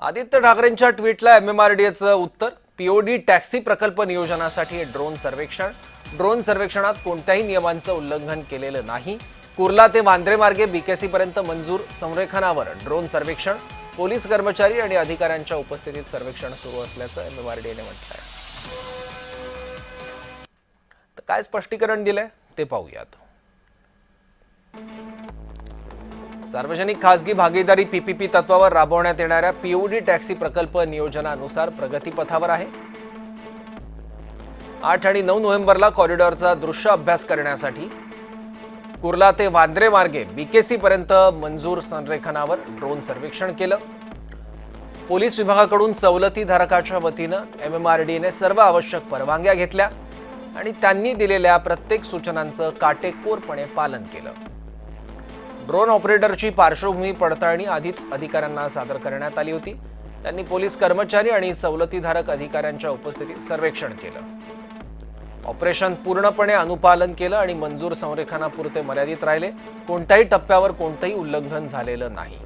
आदित्य ठाकरेंच्या ट्विटला एमएमआरडीएचं उत्तर POD taxi प्रकल्प नियोजनासाठी ड्रोन सर्वेक्षण. ड्रोन सर्वेक्षणात कोणत्याही नियमांचं उल्लंघन केलेलं नाही. कुर्ला ते वांद्रे मार्गे बीकेसी पर्यंत मंजूर संरेखनावर ड्रोन सर्वेक्षण. पोलीस कर्मचारी आणि अधिकाऱ्यांच्या उपस्थितीत सर्वेक्षण सुरू असल्याचं एमएमआरडीएने म्हटलं तर काय स्पष्टीकरण दिलंय ते पाहूयात. सार्वजनिक खासगी भागीदारी पीपीपी तत्वावर राबवण्यात येणाऱ्या पीओडी टॅक्सी प्रकल्प नियोजनानुसार प्रगतीपथावर आहे. आठ आणि नऊ नोव्हेंबरला कॉरिडॉरचा दृश्य अभ्यास करण्यासाठी कुर्ला ते वांद्रे मार्गे बीकेसी पर्यंत मंजूर संरेखनावर ड्रोन सर्वेक्षण केलं. पोलीस विभागाकडून सवलती धारकाच्या वतीनं एमएमआरडीने सर्व आवश्यक परवानग्या घेतल्या आणि त्यांनी दिलेल्या प्रत्येक सूचनांचं काटेकोरपणे पालन केलं. ड्रोन ऑपरेटरची पार्श्वभूमी पडताळणी आधीच अधिकाऱ्यांना सादर करण्यात आली होती. त्यांनी पोलीस कर्मचारी आणि सवलतीधारक अधिकाऱ्यांच्या उपस्थितीत सर्वेक्षण केलं. ऑपरेशन पूर्णपणे अनुपालन केलं आणि मंजूर संरेखनापुरते मर्यादित राहिले. कोणत्याही टप्प्यावर कोणतंही उल्लंघन झालेलं नाही.